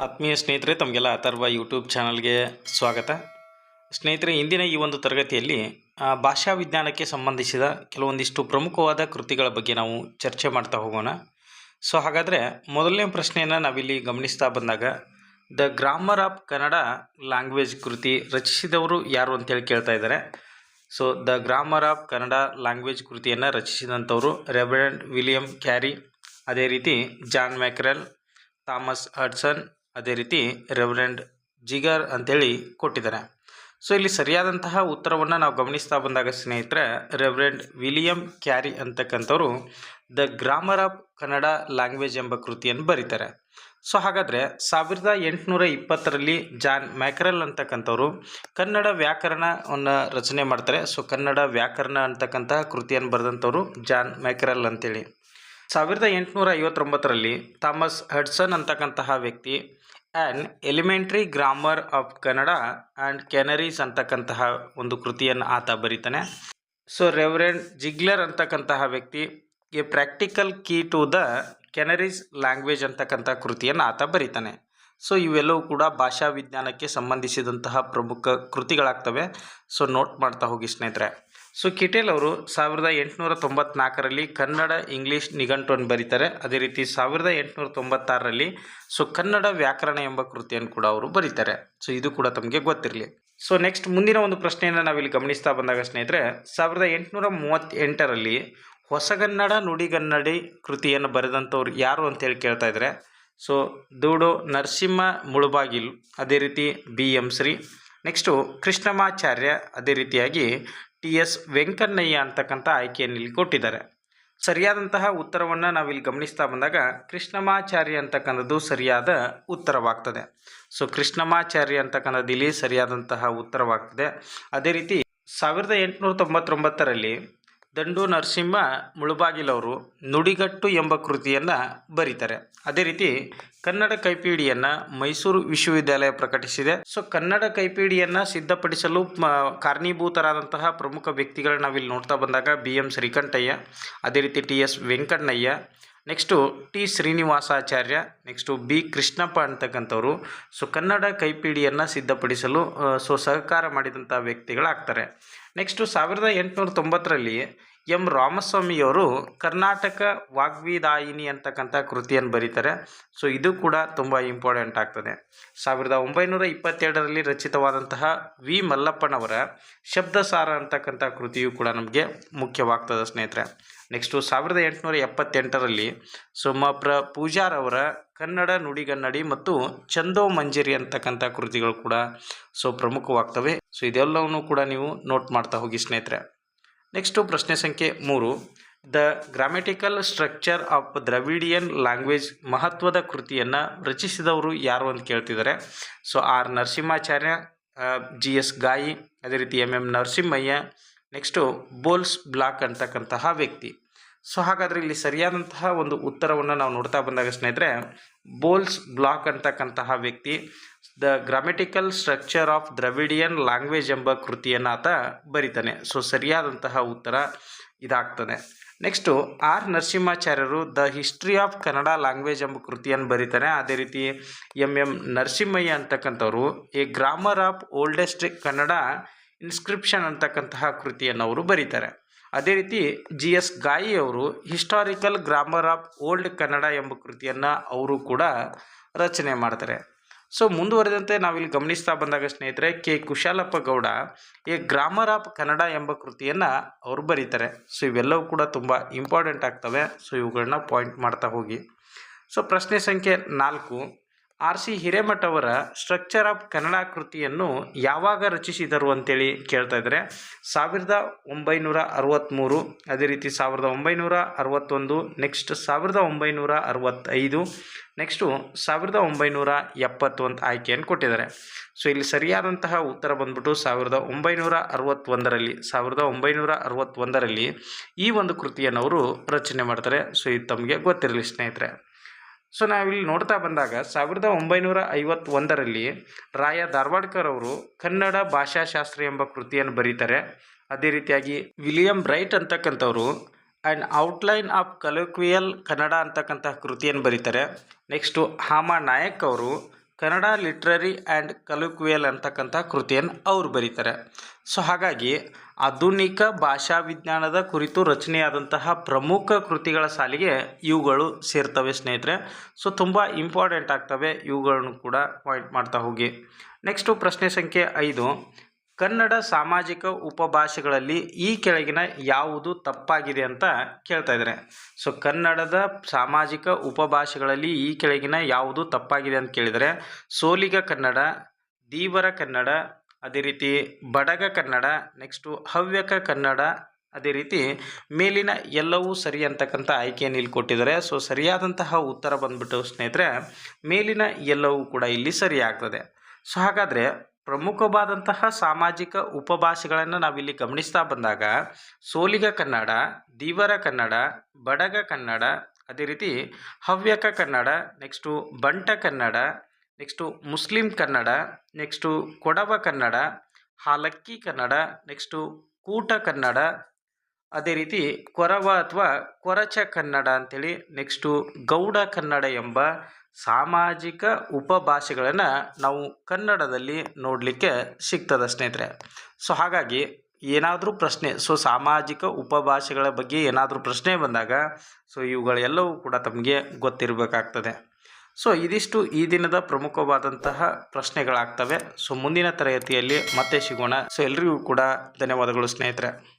ಆತ್ಮೀಯ ಸ್ನೇಹಿತರೆ, ತಮಗೆಲ್ಲ ಅಥರ್ವ ಯೂಟ್ಯೂಬ್ ಚಾನಲ್ಗೆ ಸ್ವಾಗತ. ಸ್ನೇಹಿತರೆ, ಇಂದಿನ ಈ ಒಂದು ತರಗತಿಯಲ್ಲಿ ಭಾಷಾ ವಿಜ್ಞಾನಕ್ಕೆ ಸಂಬಂಧಿಸಿದ ಕೆಲವೊಂದಿಷ್ಟು ಪ್ರಮುಖವಾದ ಕೃತಿಗಳ ಬಗ್ಗೆ ನಾವು ಚರ್ಚೆ ಮಾಡ್ತಾ ಹೋಗೋಣ. ಸೊ, ಹಾಗಾದರೆ ಮೊದಲನೇ ಪ್ರಶ್ನೆಯನ್ನು ನಾವಿಲ್ಲಿ ಗಮನಿಸ್ತಾ ಬಂದಾಗ, the grammar of Kannada language ಕೃತಿ ರಚಿಸಿದವರು ಯಾರು ಅಂತೇಳಿ ಕೇಳ್ತಾ ಇದ್ದಾರೆ. So, the grammar of Kannada language ಕೃತಿಯನ್ನು ರಚಿಸಿದಂಥವರು ರೆಬರೆಂಡ್ ವಿಲಿಯಂ ಕ್ಯಾರಿ, ಅದೇ ರೀತಿ ಜಾನ್ ಮ್ಯಾಕ್ರೆಲ್, ಥಾಮಸ್ ಹಡ್ಸನ್ ಅದೇ ರೀತಿ ರೆವರೆಂಡ್ ಜಿಗರ್ ಅಂತೇಳಿ ಕೊಟ್ಟಿದ್ದಾರೆ. ಸೊ, ಇಲ್ಲಿ ಸರಿಯಾದಂತಹ ಉತ್ತರವನ್ನು ನಾವು ಗಮನಿಸ್ತಾ ಬಂದಾಗ ಸ್ನೇಹಿತರೆ, reverend William Carey ಅಂತಕ್ಕಂಥವ್ರು the grammar of Kannada language ಎಂಬ ಕೃತಿಯನ್ನು ಬರೀತಾರೆ. ಸೊ, ಹಾಗಾದರೆ ಸಾವಿರದ ಎಂಟುನೂರ ಇಪ್ಪತ್ತರಲ್ಲಿ ಜಾನ್ ಮ್ಯಾಕ್ರಲ್ ಅಂತಕ್ಕಂಥವ್ರು ಕನ್ನಡ ವ್ಯಾಕರಣವನ್ನು ರಚನೆ ಮಾಡ್ತಾರೆ. ಸೊ, ಕನ್ನಡ ವ್ಯಾಕರಣ ಅಂತಕ್ಕಂತಹ ಕೃತಿಯನ್ನು ಬರೆದಂಥವ್ರು ಜಾನ್ ಮ್ಯಾಕ್ರಲ್ ಅಂತೇಳಿ. ಸಾವಿರದ ಎಂಟುನೂರ ಐವತ್ತೊಂಬತ್ತರಲ್ಲಿ ಥಾಮಸ್ ಹಡ್ಸನ್ ಅಂತಕ್ಕಂತಹ ವ್ಯಕ್ತಿ an elementary grammar of Kannada and Canarese ಅಂತಕ್ಕಂತಹ ಒಂದು ಕೃತಿಯನ್ನು ಆತ ಬರೀತಾನೆ. ಸೊ ರೆವರೆಂಡ್ ಜಿಗ್ಲರ್ ಅಂತಕ್ಕಂತಹ ವ್ಯಕ್ತಿ a practical key to the Canarese language ಅಂತಕ್ಕಂಥ ಕೃತಿಯನ್ನು ಆತ ಬರೀತಾನೆ. ಸೊ ಇವೆಲ್ಲವೂ ಕೂಡ ಭಾಷಾ ವಿಜ್ಞಾನಕ್ಕೆ ಸಂಬಂಧಿಸಿದಂತಹ ಪ್ರಮುಖ ಕೃತಿಗಳಾಗ್ತವೆ. ಸೊ ನೋಟ್ ಮಾಡ್ತಾ ಹೋಗಿ ಸ್ನೇಹಿತರೆ. ಸೊ ಕಿಟೇಲ್ ಅವರು ಸಾವಿರದ ಎಂಟುನೂರ ತೊಂಬತ್ನಾಲ್ಕರಲ್ಲಿ ಕನ್ನಡ ಇಂಗ್ಲೀಷ್ ನಿಘಂಟುವನ್ನು ಬರೀತಾರೆ. ಅದೇ ರೀತಿ ಸಾವಿರದ ಎಂಟುನೂರ ತೊಂಬತ್ತಾರರಲ್ಲಿ ಸೊ ಕನ್ನಡ ವ್ಯಾಕರಣ ಎಂಬ ಕೃತಿಯನ್ನು ಕೂಡ ಅವರು ಬರೀತಾರೆ. ಸೊ ಇದು ಕೂಡ ತಮಗೆ ಗೊತ್ತಿರಲಿ. ಸೊ ನೆಕ್ಸ್ಟ್ ಮುಂದಿನ ಒಂದು ಪ್ರಶ್ನೆಯನ್ನು ನಾವಿಲ್ಲಿ ಗಮನಿಸ್ತಾ ಬಂದಾಗ ಸ್ನೇಹಿತರೆ, ಸಾವಿರದ ಎಂಟುನೂರ ಮೂವತ್ತೆಂಟರಲ್ಲಿ ಹೊಸಗನ್ನಡ ನುಡಿಗನ್ನಡಿ ಕೃತಿಯನ್ನು ಬರೆದಂಥವ್ರು ಯಾರು ಅಂತೇಳಿ ಕೇಳ್ತಾ ಇದ್ದಾರೆ ಸೊ ದೂಡು ನರಸಿಂಹ ಮುಳುಬಾಗಿಲು, ಅದೇ ರೀತಿ B M Shri. Next Krishnamacharya ಅದೇ ರೀತಿಯಾಗಿ ಟಿ ಎಸ್ ವೆಂಕಣ್ಣಯ್ಯ ಅಂತಕ್ಕಂಥ ಆಯ್ಕೆಯನ್ನು ಇಲ್ಲಿ ಕೊಟ್ಟಿದ್ದಾರೆ. ಸರಿಯಾದಂತಹ ಉತ್ತರವನ್ನು ನಾವಿಲ್ಲಿ ಗಮನಿಸ್ತಾ ಬಂದಾಗ ಕೃಷ್ಣಮಾಚಾರ್ಯ ಅಂತಕ್ಕಂಥದ್ದು ಸರಿಯಾದ ಉತ್ತರವಾಗ್ತದೆ. ಸೊ ಕೃಷ್ಣಮಾಚಾರ್ಯ ಅಂತಕ್ಕಂಥದ್ದು ಇಲ್ಲಿ ಸರಿಯಾದಂತಹ ಉತ್ತರವಾಗ್ತದೆ. ಅದೇ ರೀತಿ ಸಾವಿರದ ಎಂಟುನೂರ ತೊಂಬತ್ತೊಂಬತ್ತರಲ್ಲಿ ದಂಡು ನರಸಿಂಹ ಮುಳುಬಾಗಿಲವರು ನುಡಿಗಟ್ಟು ಎಂಬ ಕೃತಿಯನ್ನು ಬರೀತಾರೆ. ಅದೇ ರೀತಿ ಕನ್ನಡ ಕೈಪಿಡಿಯನ್ನು ಮೈಸೂರು ವಿಶ್ವವಿದ್ಯಾಲಯ ಪ್ರಕಟಿಸಿದೆ. ಸೊ ಕನ್ನಡ ಕೈಪಿಡಿಯನ್ನು ಸಿದ್ಧಪಡಿಸಲು ಕಾರಣೀಭೂತರಾದಂತಹ ಪ್ರಮುಖ ವ್ಯಕ್ತಿಗಳನ್ನ ನಾವಿಲ್ಲಿ ನೋಡ್ತಾ ಬಂದಾಗ ಬಿ ಎಂ ಶ್ರೀಕಂಠಯ್ಯ, ಅದೇ ರೀತಿ T S Venkannaiah, next T Srinivasacharya, next B Krishnappa ಅಂತಕ್ಕಂಥವ್ರು. So Kannada ಕೈಪಿಡಿಯನ್ನು ಸಿದ್ಧಪಡಿಸಲು ಸೊ, ಸಹಕಾರ ಮಾಡಿದಂಥ ವ್ಯಕ್ತಿಗಳಾಗ್ತಾರೆ. ನೆಕ್ಸ್ಟು ಸಾವಿರದ ಎಂಟುನೂರ ತೊಂಬತ್ತರಲ್ಲಿ ಎಂ ರಾಮಸ್ವಾಮಿಯವರು ಕರ್ನಾಟಕ ವಾಗ್ವಿದಾಯಿನಿ ಅಂತಕ್ಕಂಥ ಕೃತಿಯನ್ನು ಬರೀತಾರೆ. ಸೊ ಇದು ಕೂಡ ತುಂಬ ಇಂಪಾರ್ಟೆಂಟ್ ಆಗ್ತದೆ. ಸಾವಿರದ ಒಂಬೈನೂರ ಇಪ್ಪತ್ತೆರಡರಲ್ಲಿ ರಚಿತವಾದಂತಹ ವಿ. ಮಲ್ಲಪ್ಪನವರ ಶಬ್ದಸಾರ ಅಂತಕ್ಕಂಥ ಕೃತಿಯು ಕೂಡ ನಮಗೆ ಮುಖ್ಯವಾಗ್ತದೆ ಸ್ನೇಹಿತರೆ. ನೆಕ್ಸ್ಟು ಸಾವಿರದ ಎಂಟುನೂರ ಎಪ್ಪತ್ತೆಂಟರಲ್ಲಿ ಸೋಮಪ್ರ ಪೂಜಾರವರ ಕನ್ನಡ ನುಡಿಗನ್ನಡಿ ಮತ್ತು ಚಂದೋ ಮಂಜರಿ ಅಂತಕ್ಕಂಥ ಕೃತಿಗಳು ಕೂಡ ಸೊ ಪ್ರಮುಖವಾಗ್ತವೆ. ಸೊ ಇದೆಲ್ಲವನ್ನೂ ಕೂಡ ನೀವು ನೋಟ್ ಮಾಡ್ತಾ ಹೋಗಿ ಸ್ನೇಹಿತರೆ. ನೆಕ್ಸ್ಟು ಪ್ರಶ್ನೆ ಸಂಖ್ಯೆ ಮೂರು. The grammatical structure of Dravidian language ಮಹತ್ವದ ಕೃತಿಯನ್ನು ರಚಿಸಿದವರು ಯಾರು ಅಂತ ಕೇಳ್ತಿದ್ದಾರೆ. So R Narasimhacharya G S Gai, ಅದೇ ರೀತಿ M M Narasimhaiah next Bols Bloch ಅಂತಕ್ಕಂತಹ ವ್ಯಕ್ತಿ. ಸೊ ಹಾಗಾದರೆ ಇಲ್ಲಿ ಸರಿಯಾದಂತಹ ಒಂದು ಉತ್ತರವನ್ನು ನಾವು ನೋಡ್ತಾ ಬಂದಾಗ ಸ್ನೇಹಿತರೆ ಬೋಲ್ಸ್ ಬ್ಲಾಕ್ ಅಂತಕ್ಕಂತಹ ವ್ಯಕ್ತಿ the grammatical structure of Dravidian language ಎಂಬ ಕೃತಿಯನ್ನು ಆತ ಬರಿತಾನೆ. ಸೊ, ಸರಿಯಾದಂತಹ ಉತ್ತರ ಇದಾಗ್ತದೆ next, R. ನರಸಿಂಹಾಚಾರ್ಯರು the history of Kannada language ಎಂಬ ಕೃತಿಯನ್ನು ಬರೀತಾರೆ ಅದೇ ರೀತಿ M M. Narasimhaiah ಅಂತಕ್ಕಂಥವ್ರು, a. Grammar of oldest Kannada inscription ಅಂತಕ್ಕಂತಹ ಕೃತಿಯನ್ನು ಅವರು ಬರೀತಾರೆ. ಅದೇ ರೀತಿ ಜಿ. ಎಸ್. ಗಾಯಿ ಅವರು historical grammar of old Kannada ಎಂಬ ಕೃತಿಯನ್ನು ಅವರು ಕೂಡ ರಚನೆ ಮಾಡ್ತಾರೆ. ಸೊ ಮುಂದುವರೆದಂತೆ ನಾವಿಲ್ಲಿ ಗಮನಿಸ್ತಾ ಬಂದಾಗ ಸ್ನೇಹಿತರೆ, K. Kushalappa Gowda a grammar of Kannada ಎಂಬ ಕೃತಿಯನ್ನು ಅವರು ಬರೀತಾರೆ. ಸೊ ಇವೆಲ್ಲವೂ ಕೂಡ ತುಂಬ ಇಂಪಾರ್ಟೆಂಟ್ ಆಗ್ತವೆ. ಸೊ ಇವುಗಳನ್ನ ಪಾಯಿಂಟ್ ಮಾಡ್ತಾ ಹೋಗಿ. ಸೊ ಪ್ರಶ್ನೆ ಸಂಖ್ಯೆ ನಾಲ್ಕು. ಆರ್ ಸಿ ಹಿರೇಮಠ ಅವರ ಸ್ಟ್ರಕ್ಚರ್ ಆಫ್ ಕನ್ನಡ ಕೃತಿಯನ್ನು ಯಾವಾಗ ರಚಿಸಿದರು ಅಂತೇಳಿ ಕೇಳ್ತಾ ಇದ್ದಾರೆ. ಸಾವಿರದ ಒಂಬೈನೂರ ಅರವತ್ತ್ಮೂರು ಅದೇ ರೀತಿ ಸಾವಿರದ ಒಂಬೈನೂರ ಅರವತ್ತೊಂದು ನೆಕ್ಸ್ಟ್ ಸಾವಿರದ ಒಂಬೈನೂರ ಅರವತ್ತೈದು ನೆಕ್ಸ್ಟು ಸಾವಿರದ ಒಂಬೈನೂರ ಎಪ್ಪತ್ತೊಂದು ಆಯ್ಕೆಯನ್ನು ಕೊಟ್ಟಿದ್ದಾರೆ. ಸೊ ಇಲ್ಲಿ ಸರಿಯಾದಂತಹ ಉತ್ತರ ಬಂದ್ಬಿಟ್ಟು ಸಾವಿರದ ಒಂಬೈನೂರ ಅರವತ್ತೊಂದರಲ್ಲಿ, ಸಾವಿರದ ಒಂಬೈನೂರ ಅರವತ್ತೊಂದರಲ್ಲಿ ಈ ಒಂದು ಕೃತಿಯನ್ನು ಅವರು ರಚನೆ ಮಾಡ್ತಾರೆ. ಸೊ ಇದು ತಮಗೆ ಗೊತ್ತಿರಲಿ ಸ್ನೇಹಿತರೆ. ಸೊ ನಾವಿಲ್ಲಿ ನೋಡ್ತಾ ಬಂದಾಗ ಸಾವಿರದ ಒಂಬೈನೂರ ಐವತ್ತೊಂದರಲ್ಲಿ ರಾಯ ಧಾರವಾಡ್ಕರ್ ಅವರು ಕನ್ನಡ ಭಾಷಾಶಾಸ್ತ್ರ ಎಂಬ ಕೃತಿಯನ್ನು ಬರೀತಾರೆ. ಅದೇ ರೀತಿಯಾಗಿ William Wright ಅಂತಕ್ಕಂಥವ್ರು and outline of colloquial Kannada ಅಂತಕ್ಕಂತಹ ಕೃತಿಯನ್ನು ಬರೀತಾರೆ. ನೆಕ್ಸ್ಟು ಹಾಮ ನಾಯಕ್ ಅವರು ಕನ್ನಡ ಲಿಟ್ರರಿ ಆ್ಯಂಡ್ ಕಲುಕ್ವೇಲ್ ಅಂತಕ್ಕಂಥ ಕೃತಿಯನ್ನು ಅವ್ರು ಬರೀತಾರೆ. ಸೊ ಹಾಗಾಗಿ ಆಧುನಿಕ ಭಾಷಾ ವಿಜ್ಞಾನದ ಕುರಿತು ರಚನೆಯಾದಂತಹ ಪ್ರಮುಖ ಕೃತಿಗಳ ಸಾಲಿಗೆ ಇವುಗಳು ಸೇರ್ತವೆ ಸ್ನೇಹಿತರೆ. ಸೊ ತುಂಬ ಇಂಪಾರ್ಟೆಂಟ್ ಆಗ್ತವೆ ಇವುಗಳನ್ನು ಕೂಡ ಪಾಯಿಂಟ್ ಮಾಡ್ತಾ ಹೋಗಿ. ನೆಕ್ಸ್ಟು ಪ್ರಶ್ನೆ ಸಂಖ್ಯೆ ಐದು. ಕನ್ನಡ ಸಾಮಾಜಿಕ ಉಪಭಾಷೆಗಳಲ್ಲಿ ಈ ಕೆಳಗಿನ ಯಾವುದು ತಪ್ಪಾಗಿದೆ ಅಂತ ಕೇಳ್ತಾ ಇದ್ದಾರೆ. ಸೊ ಕನ್ನಡದ ಸಾಮಾಜಿಕ ಉಪಭಾಷೆಗಳಲ್ಲಿ ಈ ಕೆಳಗಿನ ಯಾವುದು ತಪ್ಪಾಗಿದೆ ಅಂತ ಕೇಳಿದರೆ, ಸೋಲಿಗ ಕನ್ನಡ, ದೀವರ ಕನ್ನಡ, ಅದೇ ರೀತಿ ಬಡಗ ಕನ್ನಡ ನೆಕ್ಸ್ಟು ಹವ್ಯಕ ಕನ್ನಡ, ಅದೇ ರೀತಿ ಮೇಲಿನ ಎಲ್ಲವೂ ಸರಿ ಅಂತಕ್ಕಂಥ ಆಯ್ಕೆಯನ್ನು ಇಲ್ಲಿ ಕೊಟ್ಟಿದ್ದಾರೆ. ಸೊ ಸರಿಯಾದಂತಹ ಉತ್ತರ ಬಂದ್ಬಿಟ್ಟು ಸ್ನೇಹಿತರೆ, ಮೇಲಿನ ಎಲ್ಲವೂ ಕೂಡ ಇಲ್ಲಿ ಸರಿಯಾಗ್ತದೆ ಸೊ ಹಾಗಾದರೆ ಪ್ರಮುಖವಾದಂತಹ ಸಾಮಾಜಿಕ ಉಪಭಾಷೆಗಳನ್ನು ನಾವಿಲ್ಲಿ ಗಮನಿಸ್ತಾ ಬಂದಾಗ, ಸೋಲಿಗ ಕನ್ನಡ, ದೀವರ ಕನ್ನಡ, ಬಡಗ ಕನ್ನಡ, ಅದೇ ರೀತಿ Havyaka Kannada, next Banta Kannada, next Muslim Kannada, next Kodava Kannada, Halakki Kannada, next Koota Kannada, ಅದೇ ರೀತಿ ಕೊರವ ಅಥವಾ ಕೊರಚ ಕನ್ನಡ ಅಂಥೇಳಿ ನೆಕ್ಸ್ಟು ಗೌಡ ಕನ್ನಡ ಎಂಬ ಸಾಮಾಜಿಕ ಉಪಭಾಷೆಗಳನ್ನು ನಾವು ಕನ್ನಡದಲ್ಲಿ ನೋಡಲಿಕ್ಕೆ ಸಿಗ್ತದೆ ಸ್ನೇಹಿತರೆ. ಸೊ ಹಾಗಾಗಿ ಏನಾದರೂ ಪ್ರಶ್ನೆ ಸೊ ಸಾಮಾಜಿಕ ಉಪಭಾಷೆಗಳ ಬಗ್ಗೆ ಏನಾದರೂ ಪ್ರಶ್ನೆ ಬಂದಾಗ ಸೊ ಇವುಗಳೆಲ್ಲವೂ ಕೂಡ ತಮಗೆ ಗೊತ್ತಿರಬೇಕಾಗ್ತದೆ. ಸೊ ಇದಿಷ್ಟು ಈ ದಿನದ ಪ್ರಮುಖವಾದಂತಹ ಪ್ರಶ್ನೆಗಳಾಗ್ತವೆ. ಸೊ ಮುಂದಿನ ತರಗತಿಯಲ್ಲಿ ಮತ್ತೆ ಸಿಗೋಣ. ಸೊ ಎಲ್ರಿಗೂ ಕೂಡ ಧನ್ಯವಾದಗಳು ಸ್ನೇಹಿತರೆ.